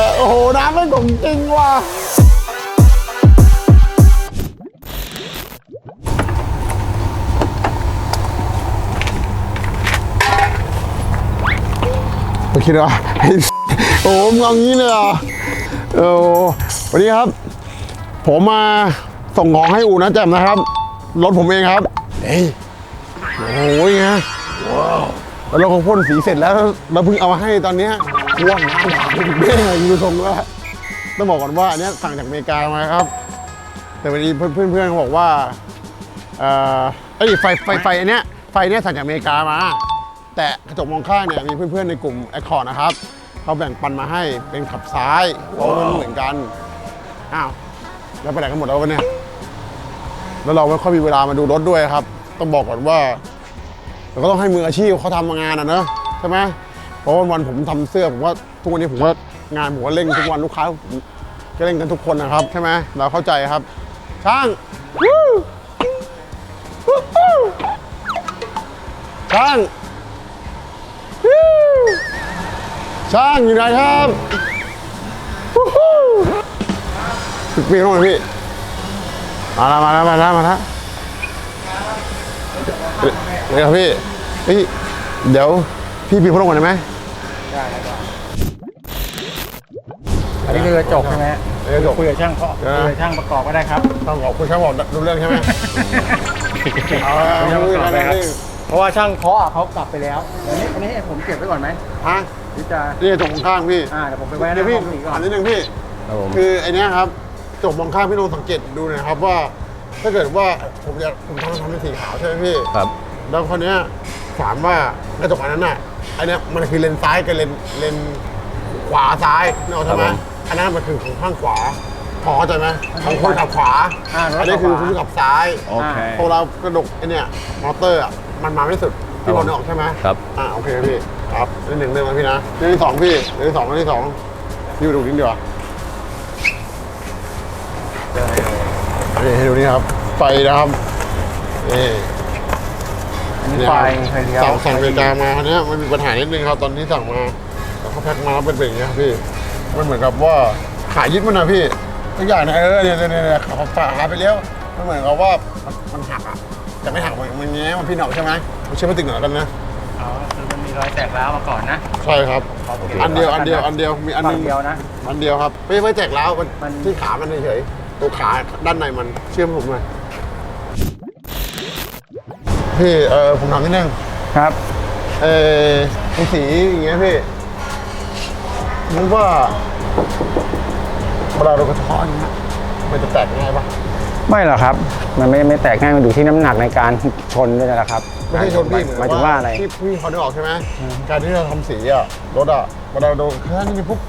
แต่โอ้โหน้ำไม่ของจริงว่ะไม่คิดว่าโอ้โหมึงเอางี้เลยเหรอเออวันนี้ครับ ผมมาส่งของให้อู่นะแจ่มนะครับ รถผมเองครับ เอ้ยโอ้ยไงว้าวแล้วเราของพ่นสีเสร็จแล้วเราเพิ่งเอามาให้ตอนเนี้ย ว่างน้ำด่าคุณแม่ดูทรงแล้วต้องบอกก่อนว่าอันเนี้ยสั่งจากอเมริกามาครับ แต่วันนี้เพื่อนเพื่อนๆเขาบอกว่าเอ่อไอ้ยไฟไฟไฟอันเนี้ยไฟเนี้ยสั่งจากอเมริกามา แต่กระจกมองข้างเนี่ยมีเพื่อนๆในกลุ่มแอคคอร์ดนะครับเขาแบ่งปันมาให้เป็นขับซ้ายเพราะว่ามันเหมือนกันอ้าวแล้วไปไหนกันหมดแล้ววะเนี่ยแล้วเราไม่ค่อยมีเวลามาดูรถด้วยครับ ต้องบอกก่อนว่าเราก็ต้องให้มืออาชีพเขาทำงานอะเนอะใช่ไหม เพราะวันๆผมทำเสื้อผมว่าทุกวันนี้ผมว่างานผมก็เร่งทุกวันลูกค้าก็เร่งกันทุกคนนะครับใช่ไหมเราเข้าใจครับ ช่างวู้วู้วู้ช่างช่างอยู่ไหนครับวู้ฮู้ฝึกปีนลงหน่อยพี่มาแล้วมาแล้วมาแล้วมาแล้วเดี๋ยวพี่เฮ้ยเดี๋ยว พี่ปีนพัดลมก่อนได้ไหมอันนี้คือกระจกใช่ไหมฮะเดี๋ยวจบคุยกับช่างเคาะเดี๋ยวนะคุยกับช่างประกอบก็ได้ครับ ต้องขอบคุณช่างบอกดูเรื่องใช่ไหมเอาละคุยกับช่างประกอบได้ครับเอาละเพราะว่าช่างเคาะอะเขากลับไปแล้วอันนี้อันนี้ให้ผมเก็บไว้ก่อนไหมฮะหรือจะนี่จบข้างๆพี่อ่าเดี๋ยวผมไปไว้หเดี๋ยน้าวพี่ห้องนี้ก่อถามนนิดนึงพี่ครับผมคือไอเนี้ยครับจบมองข้างพี่ลองสังเกตดูหนะครับว่า ถ้าเกิดว่าผมจะผมทำทำเป็นสีขาวใช่ไหมพี่ครับแล้วคนเนี้ย ถามว่ากระจกอันนั้นน่ะอันเนี้ยมันคือเลนซ้ายกับเลนเลนขวาซ้ายนึกออกใช่ไหมครับผมอันนั้นมันคือของข้างขวาพอเข้าใจไหมของคนขับขวาอ่ารถอันนี้คือขับขวาคุณขับซ้ายโอเคพอเรากระดกไอเนี้ยมอเตอร์อะมันมาไม่สุดพี่บอลนึกออกใช่ไหมครับ อ่าโอเคพี่ครับนี่หนึ่งเรื่องนะพี่นะเรื่องที่สองพี่เรื่องที่สองเรื่องที่สองพี่มาดูนิดเดียวานี่ให้ดูนี่ครับไฟนะครับนี่ อันนี้ไฟไฟเลี้ยวสั่งสั่งอเมริกามาอันเนี้ยมันมีปัญหานิดนึงครับตอนที่สั่งมาแต่เขาแพ็คมาแล้วเป็นแบบอย่างเงี้ยครับพี่มันเหมือนกับว่าขายึดมันนะพี่ทุกอย่างนะเออเนี่ยเนี่ยเนี่ยขาฝาหาไปแล้วมันเหมือนกับว่ามันมันหักอะแต่ไม่หักมันมันแง้มมันพี่หนอกใช่ไหมมันเชื่อมไม่ติดหนอกกันนะอ๋อคือมันมีรอยแตกร้าวมาก่อนนะใช่ครับโอเคอันเดียวอันเดียวอันเดียวมีอันหนึฝั่งงเดียวนะอันเดียวครับไม่ไม่แจกแล้วมันมันที่ขามันเฉยๆตัวขาด้านในมันเชื่อมผมหน่อย พี่เออผมถามนิดนึงครับเออไอ้สีอย่างเงี้ยพี่นึกว่าเวลาเรากระเทาะอย่างเงี้ยมันจะแตกง่ายปะ ไม่หรอกครับ มันไม่ไม่แตกง่ายมันอยู่ที่น้ำหนักในการชนด้วยนะครับไม่ใช่ชนพี่เหมือนหมายถึงว่าอะไร ที่พี่เขาได้ออกใช่ไหมการที่เราทำสีอะรถอะเวลาเราโดนแค่นี้ปุ๊บ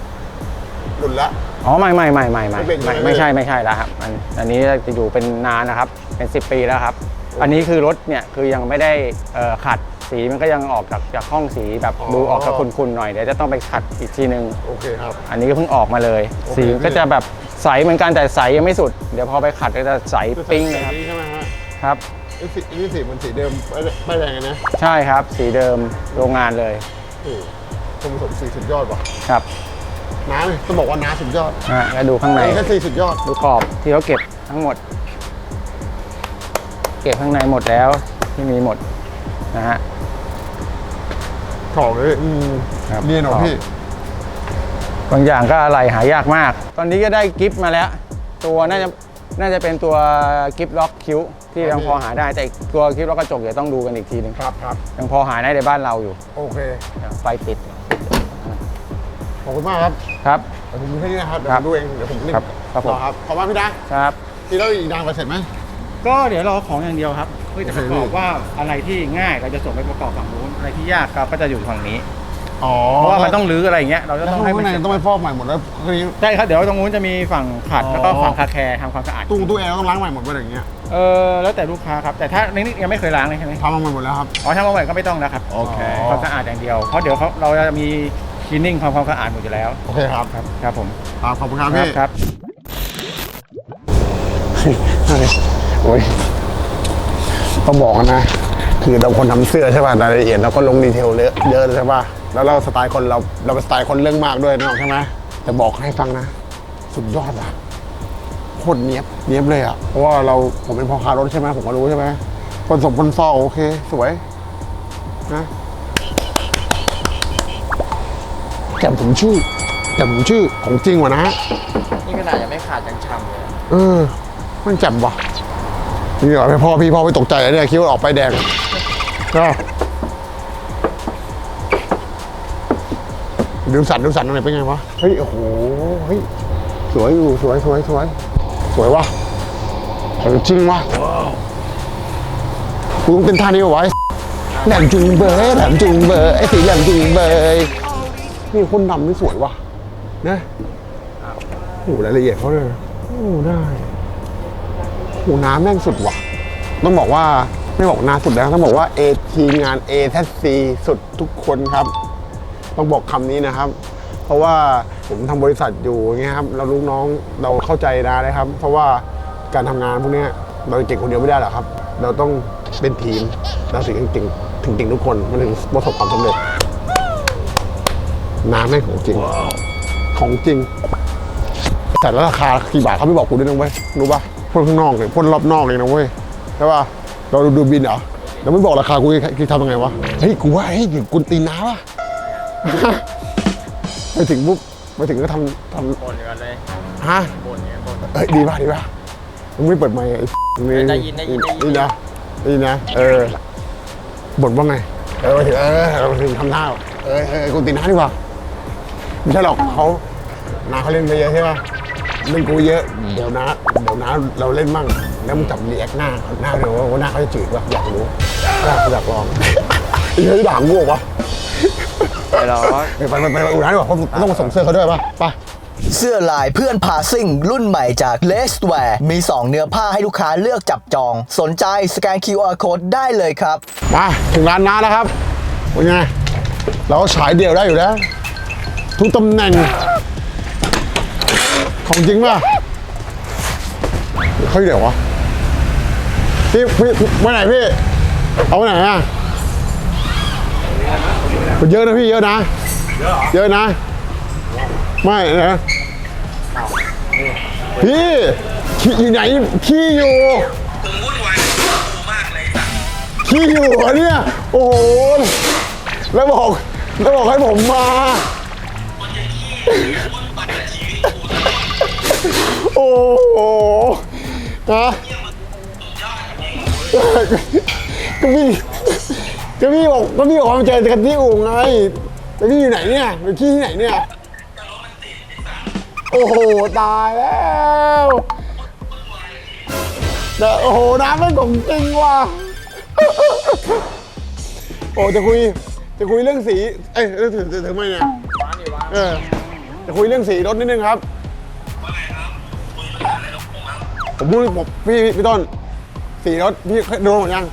หลุดละ อ๋อไม่ไม่ไม่ไม่ไม่ไม่เป็นไม่ใช่ไหมไม่ใช่ไม่ใช่แล้วครับอันอันนี้จะอยู่เป็นนานนะครับ เป็น 10 ปีแล้วครับ อันนี้คือรถเนี่ยคือยังไม่ได้เอ่อขัดสีมันก็ยังออกจากจากห้องสีแบบดูออกจากคุณๆหน่อยเดี๋ยวจะต้องไปขัดอีกทีนึงโอเคครับอันนี้ก็เพิ่งออกมาเลยโอเคสีก็จะแบบใสเหมือนกันแต่ใสยังไม่สุด เดี๋ยวพอไปขัดก็จะใสคือปิ้งสีเลยครับนี้ใช่ไหมฮะครับไอ้สีไอ้นี่สีมันสีเดิมไม่ได้ไม่แดงอะนะใช่ครับ สีเดิมโรงงานเลยโอ้โหผสมสีสุดยอดว่ะครับน้าเลยต้องบอกว่าน้าสุดยอดอะแล้วดูข้างในนี่แค่สีสุดยอดดูขอบที่เขาเก็บทั้งหมด เก็บข้างในหมดแล้วที่มีหมดนะฮะถอกเลยอืมครับเนียนเหรอถอกพี่ บางอย่างก็อะไรหายากมาก ตอนนี้ก็ได้กิฟต์มาแล้ว ตัวน่าจะน่าจะเป็นตัวกิฟต์ล็อกคิ้ว ที่ยังพอหาได้แต่อีกตัวกิฟต์ล็อกกระจกเดี๋ยวต้องดูกันอีกทีหนึงครับครับ ยังพอหาได้ในบ้านเราอยู่ โอเค ไฟติดขอบคุณมากครับครับ เดี๋ยวผมดูแค่นี้นะครับ เดี๋ยวคผรับมดูเอง เดี๋ยวผมนี่ครับครับผม ต่อครับ ขอบคุณมากพี่นะครับพี่แล้วอีกนานกว่าเสร็จไหม ก็เดี๋ยวรอของอย่างเดียวครับเพื่อจะโอปเคระกอบว่าอะไรที่ง่ายเราจะส่งไปประกอบฝั่งนู้นอะไรที่ยากเราก็จะอยู่ฝั่งนี้อ๋อเพราะว่ามันต้องรื้ออะไรอย่างเงี้ยเราจะแล้วต้องข้างให้ในมันเสร็จต้องไปฟอกใหม่หมดแล้วคืนนี้ใช่ครับเดี๋ยวตรงนู้นจะมีฝั่งขัดอ๋อแล้วก็ฝั่งคาแคร์ทำความสะอาดตู้ตู้แอร์ต้องล้างใหม่หมดไปอย่างเงี้ยเออแล้วแต่ลูกค้าครับแต่ถ้านี่ยังไม่เคยล้างเลยใช่ไหมทำมาหมดแล้วครับอ๋อถ้ามาใหม่ก็ไม่ต้องนะครับโอเคความสะอาดอย่างเดียวเพราะเดี๋ยวเขาเราจะมีคลีนนิ่งความความสะอาดหมดอยู่แล้วโอเคครับครับครับผมครับขอบคุณครับครัพี่บครับ โอ้ยต้องบอกกันนะ คือเราคนทำเสื้อใช่ป่ะรายละเอียดเราก็ลงดีเทลเยอะเยอะใช่ป่ะแล้วเราสไตล์คนเราเราเป็นสไตล์คนเรื่องมากด้วยนึกออกใช่ไหมแต่บอกให้ฟังนะ สุดยอดว่ะโคตรเนี้ยบเนี้ยบเลยอะเพราะว่าเราผมเป็นพ่อค้ารถใช่ไหมผมก็รู้ใช่ไหมคนสมคนซ่อโอเค สวยนะแจ่มผมชื่อแจ่มผมชื่อของจริงว่ะนะนี่ขนาดยังไม่ขาดยังช้ำเลยเออมันแจ่มว่ะ นี่เหรอพ่อพี่พ่อไม่ตกใจเลยเนี่ยคิดว่าออกไปแดงก็ดูสันดูสันอะไรเป็นไงวะ เฮ้ย โอ้โห เฮ้ย สวยอยู่ สวยสวยสวยสวยวะเออจริงวะกูต้องเป็นท่านี้ไว้แหลมจุงเบยแหลมจุงเบยไอ้สีแหลมจุงเบยนี่คนดำนี่สวยวะนะโอ้โหรายละเอียดเขาเลยโอ้ได้ โอ้น้ำแม่งสุดว่ะ ต้องบอกว่าไม่บอกนาสุดแล้วต้องบอกว่าเอทีมงาน A แทซีสุดทุกคนครับ ต้องบอกคำนี้นะครับ เพราะว่าผมทำบริษัทอยู่อย่างเงี้ยครับเราลูกน้องเราเข้าใจนะนะครับ เพราะว่าการทำงานพวกเนี้ยเราเก่งคนเดียวไม่ได้หรอกครับ เราต้องเป็นทีมเราถึงเก่งถึงเก่งทุกคนมันถึงประสบความสำเร็จน้ำแม่งของจริง ของจริง แต่ละราคากี่บาทเขาไม่บอกกูด้วยนะเว้ยรู้ป่ะ พ่นข้างนอกเลยพ่นรอบนอกเลยนะเว้ยใช่ป่ะเราดูดูบินเหรอแล้วไม่บอกราคากูคิดทำยังไงวะเฮ้ยกูว่าเฮ้ยกูตีน้าป่ะไปถึงปุ๊บไปถึงก็ทำทบ่นกันเลยำฮะบ่นเนี่ยบ่นเอ้ยดีป่ะดีป่ะมึงไม่เปิดไมค์ไอ้นี่ได้ยินได้ยินได้ยินนี่นะนี่นะเออบ่นว่าไงเออไปถึงเออเราถึงทำหน้าเออเออกูตีน้าดีกว่าไม่ใช่หรอกเขานาเขาเล่นไปเยอะใช่ป่ะ เล่นกูเยอะ เดี๋ยวนะเดี๋ยวนะเราเล่นมั่ง แล้วมึงจับรีแอคหน้าหน้าเดี๋ยวว่าหน้าเขาจะจืดป่ะอยากรู้อยากอยากลองไอ้เฮ้ยด่างูเหรอวะไปรอไปไปไปไปอู่ร้านดีกว่าเพราะต้องมาส่งเสื้อเขาด้วยป่ะไปเสื้อลายเพื่อนพาซิ่ง รุ่นใหม่จาก l e s t w e a r มี 2 เนื้อผ้าให้ลูกค้าเลือกจับจอง สนใจสแกน QR Code ได้เลยครับ มาถึงร้านน้าแล้วครับเป็นไงเราฉายเดี่ยวได้อยู่แล้ว ทุกตำแหน่ง ของจริงป่ะเขาอยู่ไหนวะพี่พี่ไปไหนพี่ เอาไปไหนอะเยอะนะพี่เยอะนะ เยอะนะ ไม่นะพี่ขี้อยู่ไหนขี้อยู่ขี้อยู่เหรอเนี่ยโอ้โหแล้วบอกแล้วบอกให้ผมมา โอ้โหนะก็พี่ก็พี่บอกก็พี่บอกว่ามาเจอกันที่อู่ไงแต่พี่อยู่ไหนเนี่ยไปขี้ที่ไหนเนี่ยโอ้โหตายแล้วแต่โอ้โหน้ำมันของจริงว่ะโอ้จะคุยจะคุยเรื่องสี เอ้ยเอ้ยถือถือถือไม่เนี่ยเออจะคุยเรื่องสีรถนิดนึงครับ ผมพูดผมพี่พี่ต้นสีรถพี่เคยโดนหมดยัง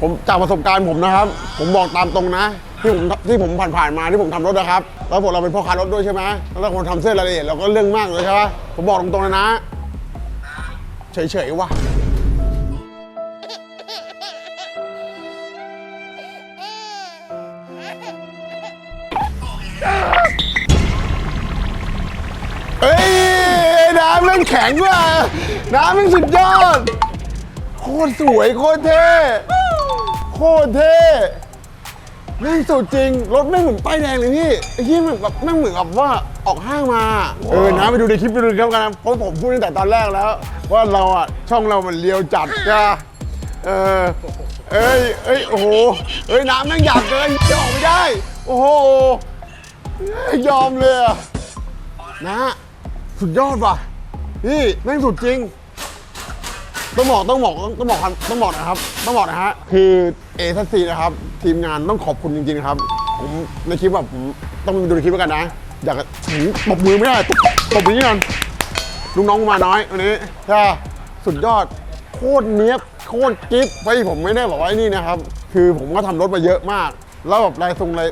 ผมจากประสบการณ์ผมนะครับ ผมบอกตามตรงนะ ที่ผมที่ผมผ่านผ่านๆมาที่ผมทำรถนะครับ แล้วผมเราเป็นพ่อค้ารถด้วยใช่ไหมแล้วคนทำเสื้อรายละเอียดเราก็เรื่องมากเลยใช่ไหมผมบอกตรงๆเลยนะ เฉยๆว่ะเแม่งแข็งว่ะน้ำแม่งสุดยอด โคตรสวยโคตรเท่โคตรเท่แม่งสุดจริง รถแม่งเหมือนป้ายแดงเลยพี่ไอ้ที่มันแบบแม่งเหมือนกับว่าออกห้างมา เออนะไปดูในคลิปไปดูครับกันนะเพราะผมพูดตั้งแต่ตอนแรกแล้ว ว่าเราอะช่องเรามันเลียวจัดจ้ะเออเอ้ยเอ้ยโอ้โหเอ้ยน้ำแม่งหยาบเกินจะออกไม่ได้ โอ้โหยอมเลยอะนะฮะสุดยอดว่ะ พี่แม่งสุดจริง ต้องบอกต้องบอกต้องบอกต้องบอกนะครับ ต้องบอกนะฮะคือเอทัซีนะครับ ทีมงานต้องขอบคุณจริงๆครับ ผมในคลิปแบบผมต้องดูในคลิปแล้วกันนะ อยากหืมตบมือไม่ได้ตบตบมือนี่กันลูกน้องมาน้อยวันนี้ใช่ะสุดยอดโคตรเนี้ยบโคตรกิ๊บไปผมไม่ได้บอกว่าไอ้นี่นะครับ คือผมก็ทำรถมาเยอะมาก แล้วแบบลายทรงลาย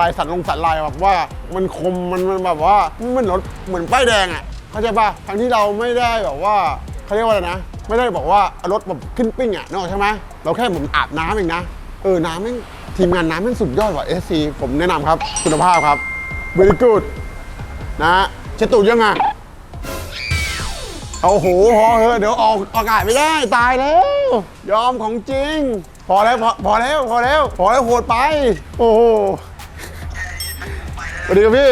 ลายสันลงสันลายแบบว่ามันคมมันมันแบบว่ามันรถเหมือนป้ายแดงอะ เข้าใจป่ะทั้งที่เราไม่ได้แบบว่าเขาเรียกว่าอะไรนะ ไม่ได้บอกว่าอารถแบบขึ้นปิ้งอะนอกใช่ไหมเราแค่เหมอาบน้ำเองนะ เออ น้ำแม่งทีมงานน้ำแม่งสุดยอดกว่าเอสซีผมแนะนำครับ คุณภาพครับบริกูดนะเช็ดตูดยังไงเอาโหพอเถอเดี๋ยวออกอากาศไม่ได้ตายแล้ว ยอมของจริง พอแล้วพอพอแล้วพอแล้วพอแล้วโหดไป โอ้โหสวัสดีครับพี่